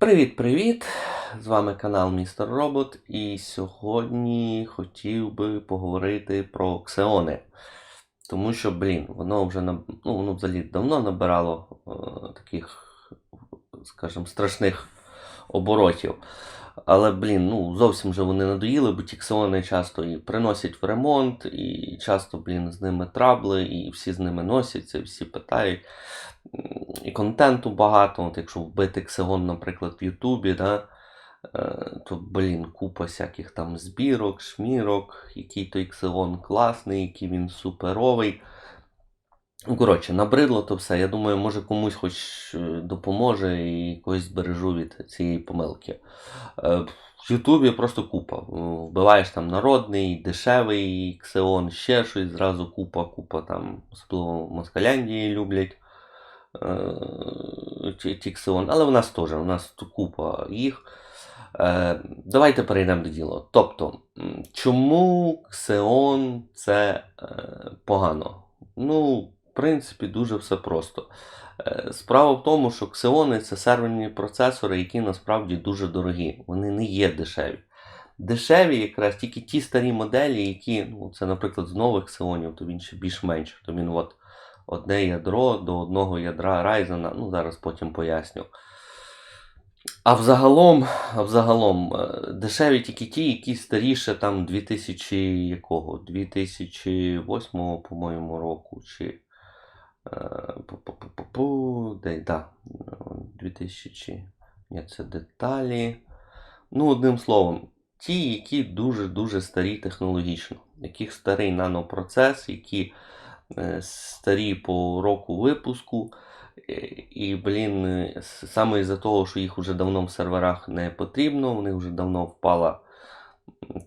Привіт-привіт! З вами канал Містер Робот. І сьогодні хотів би поговорити про ксеони. Тому що, блін, воно вже ну, воно взагалі давно набирало е, таких, скажімо, страшних оборотів. Але, блін, ну зовсім вже вони надоїли, бо ті ксеони часто і приносять в ремонт, і часто, блін, з ними трабли, і всі з ними носяться, всі питають. І контенту багато. От якщо вбити ксеон, наприклад, в Ютубі, да, е, то, блін, купа всяких там збірок, шмірок, який той ксеон класний, який він суперовий. Ну, коротше, набридло то все. Я думаю, може комусь хоч е, допоможе і когось збережу від цієї помилки. Е, В Ютубі просто купа. Е, Вбиваєш там народний, дешевий ксеон, ще щось, зразу купа, купа там, особливо Москаляндії люблять ті- ксеон. Але в нас теж, у нас купа їх. Давайте перейдемо до діла. Тобто, чому ксеон це погано? Ну, принципі, дуже все просто. Е, Справа в тому, що ксеони це серверні процесори, які насправді дуже дорогі. Вони не є дешеві. Дешеві якраз тільки ті старі моделі, які, ну, це, наприклад, з нових ксеонів, то він ще більш-менш. То він от одне ядро до одного ядра Ryzen, ну зараз потім поясню. А взагалом, а взагалом, е, дешеві тільки ті, які старіше там 2000 якого? 2008, по-моєму, року, чи де, да, 2000, ні, це деталі. Ну, одним словом, ті, які дуже-дуже старі технологічно, яких старий нанопроцес, які е, старі по року випуску. Е, І, блін, е, саме із-за того, що їх вже давно в серверах не потрібно, вони вже давно впала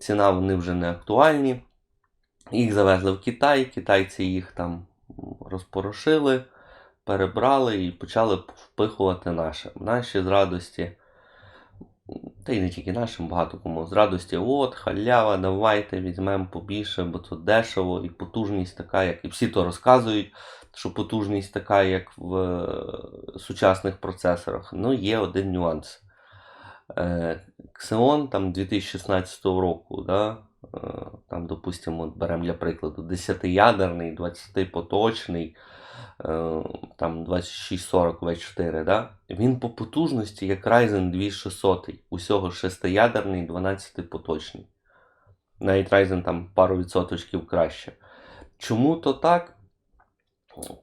ціна, вони вже не актуальні. Їх завезли в Китай, китайці їх там розпорошили, перебрали і почали впихувати наше. Наші з радості, та й не тільки нашим, багато кому з радості, от, халява, давайте візьмемо побільше, бо це дешево і потужність така, як і всі то розказують, що потужність така, як в е, сучасних процесорах. Ну, є один нюанс. Е, Xeon там 2016 року, да, там, допустимо, беремо для прикладу 10-ядерний, 20-поточний, е, там 2640 V4, да, він по потужності як Ryzen 2600, усього 6-ядерний, 12-поточний. Навіть Ryzen там пару відсоточків краще. Чому то так?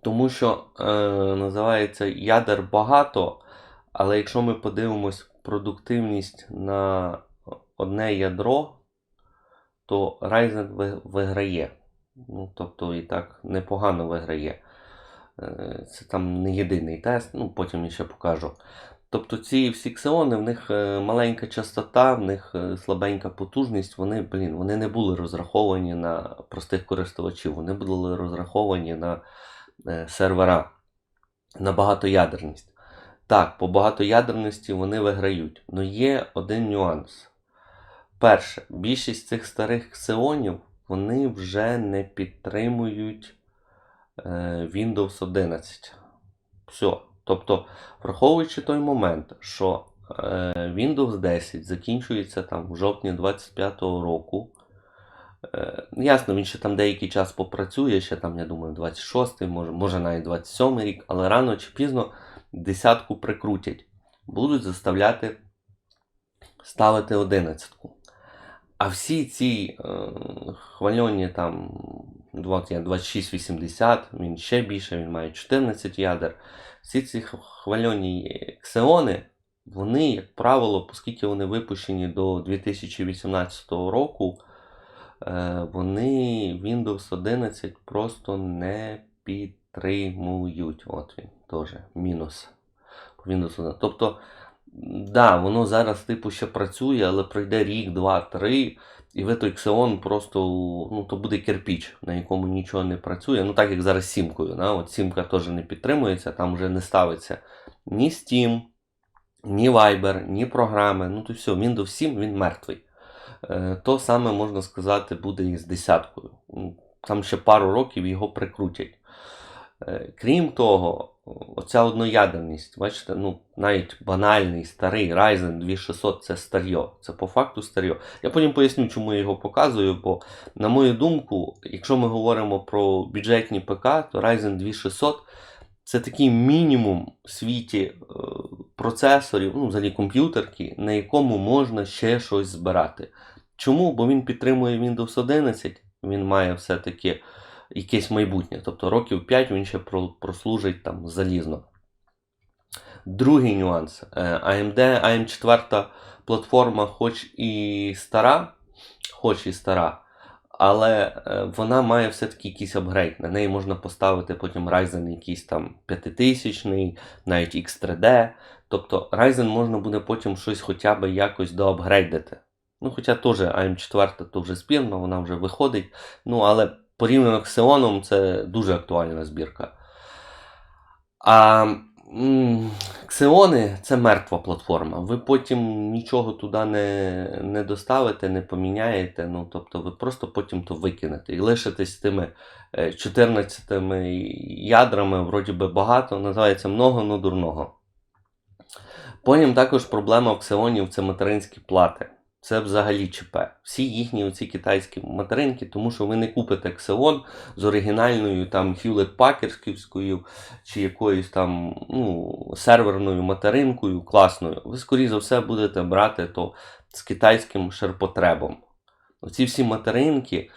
Тому що е, називається ядер багато, але якщо ми подивимось продуктивність на одне ядро, то Ryzen виграє. Ну, тобто і так непогано виграє. Е, Це там не єдиний тест, ну потім я ще покажу. Тобто ці всі ксеони, в них е, маленька частота, в них е, слабенька потужність, вони, блін, вони не були розраховані на простих користувачів, вони були розраховані на сервера, на багатоядерність. Так, по багатоядерності вони виграють. але є один нюанс. Перше, більшість цих старих ксеонів вони вже не підтримують е, Windows 11. Все. Тобто, враховуючи той момент, що е, Windows 10 закінчується там в жовтні 25-го року. Е, ясно, він ще там деякий час попрацює, ще там, я думаю, 26-й, може, може навіть 27-й рік, але рано чи пізно десятку прикрутять. Будуть заставляти ставити одинадцятку. А всі ці е, хвальоні там 2680, він ще більше, він має 14 ядер. Всі ці хвальоні ксеони, вони, як правило, оскільки вони випущені до 2018 року, е, вони Windows 11 просто не підтримують. От він теж мінус Windows 11. Тобто, да, воно зараз типу ще працює, але пройде рік, два, три, і ви той Xeon просто, ну, то буде кирпіч, на якому нічого не працює. Ну, так як зараз сімкою. Да? От сімка теж не підтримується, там вже не ставиться ні Steam, ні Viber, ні програми. Ну, то все, Windows 7 він мертвий. Е, То саме можна сказати буде і з десяткою. Там ще пару років його прикрутять. Е, Крім того, оця одноядерність, бачите, ну, навіть банальний старий Ryzen 2600 це старьо. Це по факту старьо. Я потім поясню, чому я його показую, бо, на мою думку, якщо ми говоримо про бюджетні ПК, то Ryzen 2600 це такий мінімум в світі е, процесорів, ну, взагалі комп'ютерки, на якому можна ще щось збирати. Чому? Бо він підтримує Windows 11, він має все-таки якесь майбутнє. Тобто років 5 він ще прослужить там залізно. Другий нюанс. Е, AMD AM4 платформа, хоч і стара, хоч і стара, але е, вона має все-таки якийсь апгрейд. На неї можна поставити потім Ryzen якийсь там 5000, навіть X3D. Тобто Ryzen можна буде потім щось хоча б якось доапгрейдити. Ну, хоча теж AM4 то вже спірно, вона вже виходить. Ну, але порівняно з Xeon це дуже актуальна збірка. А Xeon це мертва платформа. Ви потім нічого туди не, не доставите, не поміняєте. Ну, тобто ви просто потім то викинете і лишитесь тими е, 14 ядрами, вроді би багато, називається много, но дурного. Потім також проблема в Xeon це материнські плати. Це взагалі ЧП. Всі їхні оці китайські материнки, тому що ви не купите Xeon з оригінальною там Hewlett Packardською чи якоюсь там ну, серверною материнкою класною. Ви, скоріше за все, будете брати то з китайським ширпотребом. Оці всі материнки,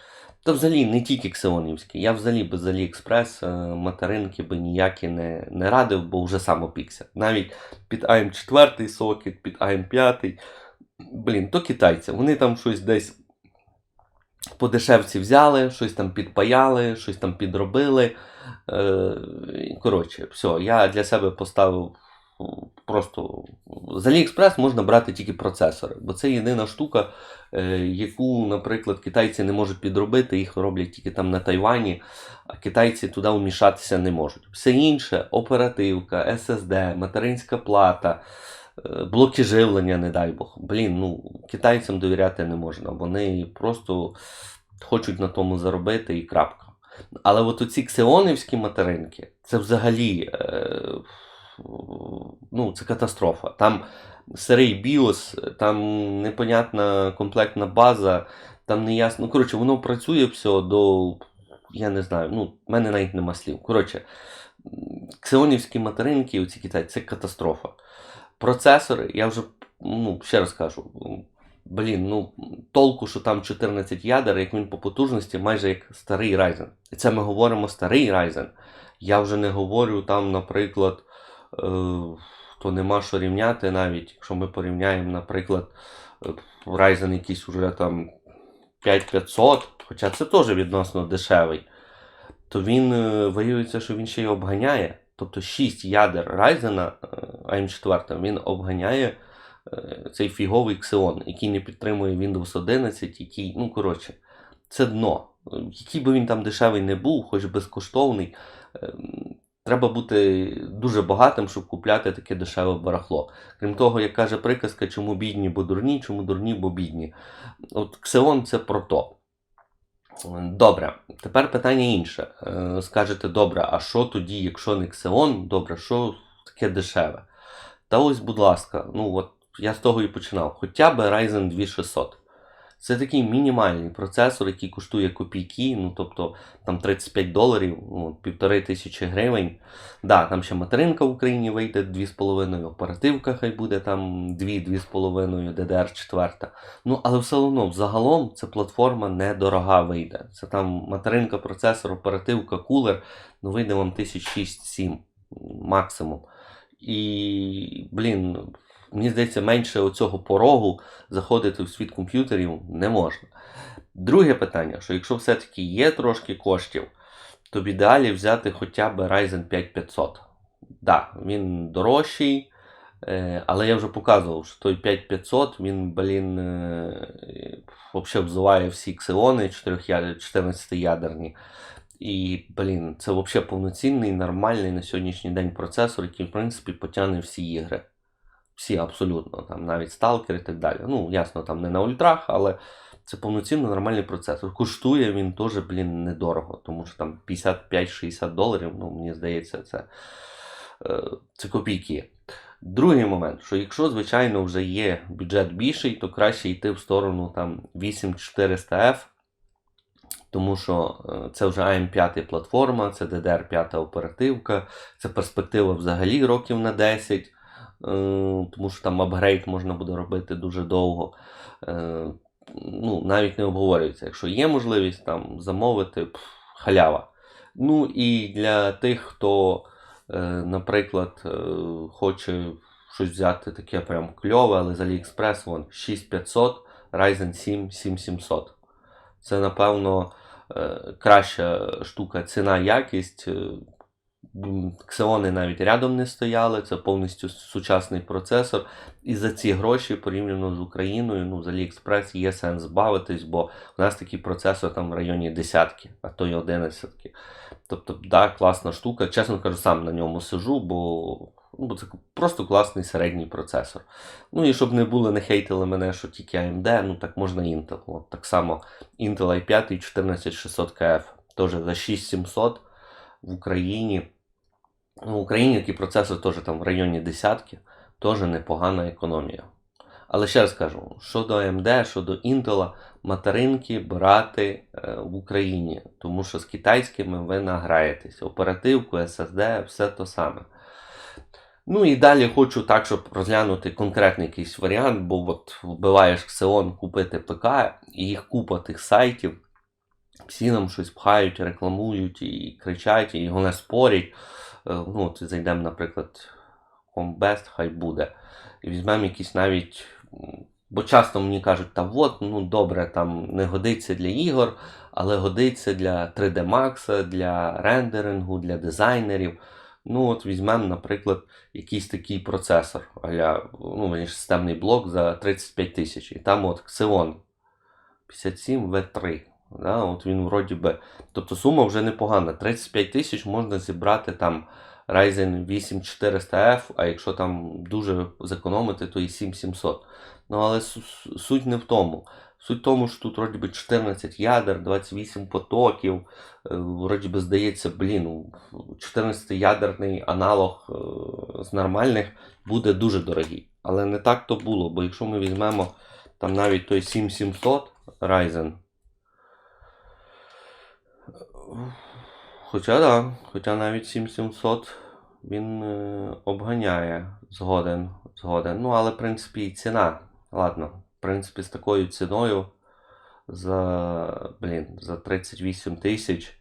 та взагалі не тільки ксеонівські. Я взагалі без AliExpress е, материнки би ніякі не, не радив, бо вже сам опікся. Навіть під AM4 сокет, під AM5. Блін, то китайці. Вони там щось десь по дешевці взяли, щось там підпаяли, щось там підробили. Е, коротше, все, я для себе поставив просто з AliExpress можна брати тільки процесори, бо це єдина штука, е, яку, наприклад, китайці не можуть підробити, їх роблять тільки там на Тайвані, а китайці туди вмішатися не можуть. Все інше оперативка, SSD, материнська плата. Блоки живлення, не дай Бог. Блін, ну китайцям довіряти не можна. Вони просто хочуть на тому заробити і крапка. Але от оці ксеонівські материнки, це взагалі е, ну, це катастрофа. Там старий BIOS, там непонятна комплектна база, там не ясно. Ну, коротше, воно працює все до. Я не знаю, ну, в мене навіть нема слів. Коротше, ксеонівські материнки, оці китайці, це катастрофа. Процесори, я вже ну, ще раз кажу, блін, ну толку, що там 14 ядер, як він по потужності, майже як старий Ryzen. І це ми говоримо старий Ryzen. Я вже не говорю там, наприклад, е, то нема що рівняти навіть, якщо ми порівняємо, наприклад, е, Ryzen якийсь уже там 5500, хоча це теж відносно дешевий, то він е, виявиться, що він ще й обганяє. Тобто 6 ядер Ryzen е, AM4 він обганяє е, цей фіговий Xeon, який не підтримує Windows 11, який, ну коротше, це дно. Який би він там дешевий не був, хоч безкоштовний, ем, треба бути дуже багатим, щоб купляти таке дешеве барахло. Крім того, як каже приказка, чому бідні, бо дурні, чому дурні, бо бідні. От Xeon це про то. Добре, тепер питання інше. Е, Скажете, добре, а що тоді, якщо не Xeon, добре, що таке дешеве? Та ось, будь ласка, ну от я з того і починав. Хоча б Ryzen 2600. Це такий мінімальний процесор, який коштує копійки, ну тобто там 35 доларів, ну, півтори тисячі гривень. Да, там ще материнка в Україні вийде 2,5, оперативка хай буде там 2-2,5, DDR4. Ну, але все одно, взагалом, ця платформа недорога вийде. Це там материнка, процесор, оперативка, кулер, ну вийде вам 1006-7 максимум. І, блін, мені здається, менше оцього порогу заходити в світ комп'ютерів не можна. Друге питання, що якщо все-таки є трошки коштів, то в ідеалі взяти хоча б Ryzen 5500. Так, да, він дорожчий, е, але я вже показував, що той 5500 він, блін, е, взагалі взуває всі ксеони 14-ядерні. І, блін, це взагалі повноцінний, нормальний на сьогоднішній день процесор, який, в принципі, потягне всі ігри. Всі абсолютно, там навіть сталкер і так далі. Ну, ясно, там не на ультрах, але Це повноцінно нормальний процесор. Коштує він теж, блін, недорого, тому що там 55-60 доларів, ну, мені здається, це, е, це копійки. Другий момент, що якщо, звичайно, вже є бюджет більший, то краще йти в сторону там 8400F, тому що е, це вже AM5 платформа, це DDR5 оперативка, це перспектива взагалі років на 10, е, тому що там апгрейд можна буде робити дуже довго. Е, Ну, навіть не обговорюється. Якщо є можливість там замовити, пф, халява. Ну і для тих, хто, е, наприклад, е, хоче щось взяти таке прям кльове, але з AliExpress вон 6500 Ryzen 7 7700. Це, напевно, е, краща штука ціна якість. Ксеони навіть рядом не стояли, це повністю сучасний процесор. І за ці гроші, порівняно з Україною, ну, з AliExpress є сенс бавитись, бо у нас такий процесор там в районі десятки, а то й одинадцятки. Тобто, да, класна штука. Чесно кажу, сам на ньому сижу, бо, ну, бо це просто класний середній процесор. Ну і щоб не було, не хейтили мене, що тільки AMD, ну так можна Intel. От так само Intel i5 14600KF. Теж за 6700 в Україні. Ну, в Україні такий процесор теж там в районі десятки, теж непогана економія. Але ще раз кажу, щодо AMD, щодо Intel, материнки брати е, в Україні, тому що з китайськими ви награєтесь. Оперативку, SSD, все то саме. Ну і далі хочу так, щоб розглянути конкретний якийсь варіант, бо от вбиваєш Xeon купити ПК, і їх купа тих сайтів. Всі нам щось пхають, рекламують і кричать, і головне спорять. Е, Ну, от зайдемо, наприклад, Comebest, хай буде. І візьмемо якісь навіть. Бо часто мені кажуть, та от, ну добре, там не годиться для ігор, але годиться для 3D Max, для рендерингу, для дизайнерів. Ну, от візьмемо, наприклад, якийсь такий процесор, аля, ну, системний блок за 35 тисяч. І там от Xeon 57 V3. Да, от він вроді би. Тобто сума вже непогана. 35 тисяч можна зібрати там Ryzen 8400F, а якщо там дуже зекономити, то і 7700. Ну, але су- су- суть не в тому. Суть в тому, що тут вроді би 14 ядер, 28 потоків. Е, Вроді би здається, блін, 14-ядерний аналог е, з нормальних буде дуже дорогий. Але не так то було, бо якщо ми візьмемо там навіть той 7700 Ryzen. Хоча да, хоча навіть 7700 він е, обганяє згоден, згоден. Ну, але в принципі і ціна. Ладно, в принципі, з такою ціною за, блін, за 38 тисяч.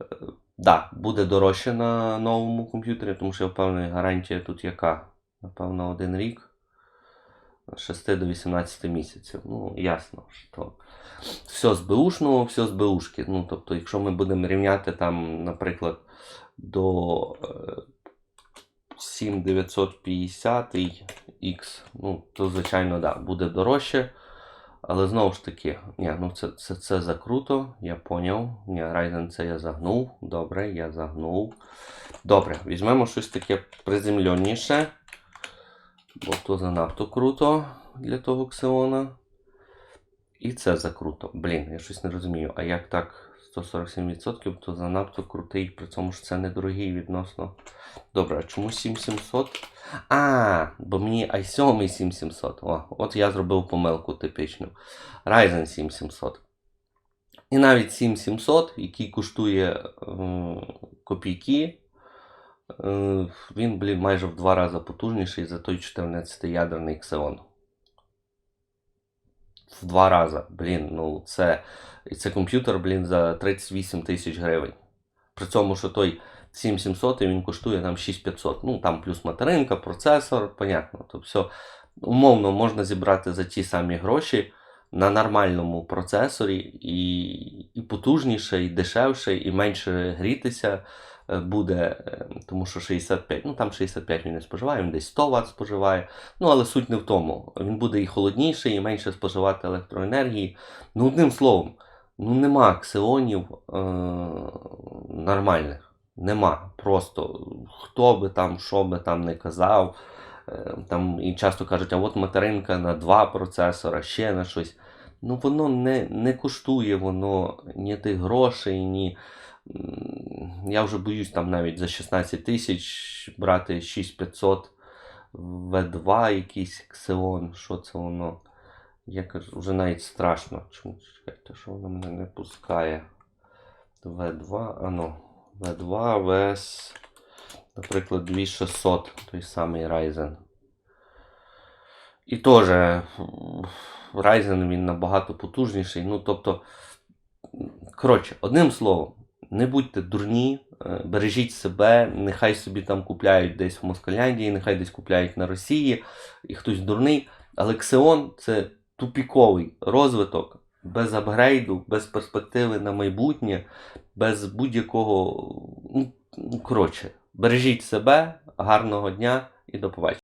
е, Да, буде дорожче на новому комп'ютері, тому що я впевнений, гарантія тут яка? Напевно, один рік. З 6 до 18 місяців. Ну, ясно, що все з БУшного, все з БУшки. Ну, тобто, якщо ми будемо рівняти там, наприклад, до е, 7950 X, ну, то, звичайно, да, буде дорожче. Але знову ж таки, ні, ну це, це, це закруто, я поняв. Ні, Ryzen це я загнув. Добре, я загнув. Добре, візьмемо щось таке приземленіше. Бо то занадто круто для того Xeon. І це закруто. Блін, я щось не розумію. А як так 147%, то занадто крутий, при цьому ж це недорогий відносно. Добре, а чому 7700? А, бо мені i7 7700. О, от я зробив помилку типічну. Ryzen 7700. І навіть 7700, який коштує е, копійки, е, він, блін, майже в два рази потужніший за той 14-ядерний Xeon. В два рази. Блін, ну це, це комп'ютер, блін, за 38 тисяч гривень. При цьому, що той 7700 він коштує там 6500. Ну, там плюс материнка, процесор, понятно. То все умовно можна зібрати за ті самі гроші на нормальному процесорі і, і потужніше, і дешевше, і менше грітися буде, е, тому що 65, ну там 65 він не споживає, він десь 100 Вт споживає. Ну, але суть не в тому. Він буде і холодніший, і менше споживати електроенергії. Ну, одним словом, ну нема ксеонів е- нормальних. Нема. Просто хто би там, що би там не казав. е, Там і часто кажуть, а от материнка на два процесора, ще на щось. ну воно не, не коштує воно ні тих грошей, ні. Я вже боюсь там навіть за 16 тисяч брати 6500 V2 якийсь Xeon, що це воно. Я кажу, вже навіть страшно. Чому чекайте, що воно мене не пускає? V2, а ну, V2 VS, наприклад, 2600, той самий Ryzen. І теж Ryzen він набагато потужніший. Ну, тобто, коротше, одним словом, не будьте дурні, е, бережіть себе, нехай собі там купляють десь в Москаляндії, нехай десь купляють на Росії, і хтось дурний. Але Xeon це тупіковий розвиток без апгрейду, без перспективи на майбутнє, без будь-якого. Ну, коротше, бережіть себе, гарного дня і до побачення.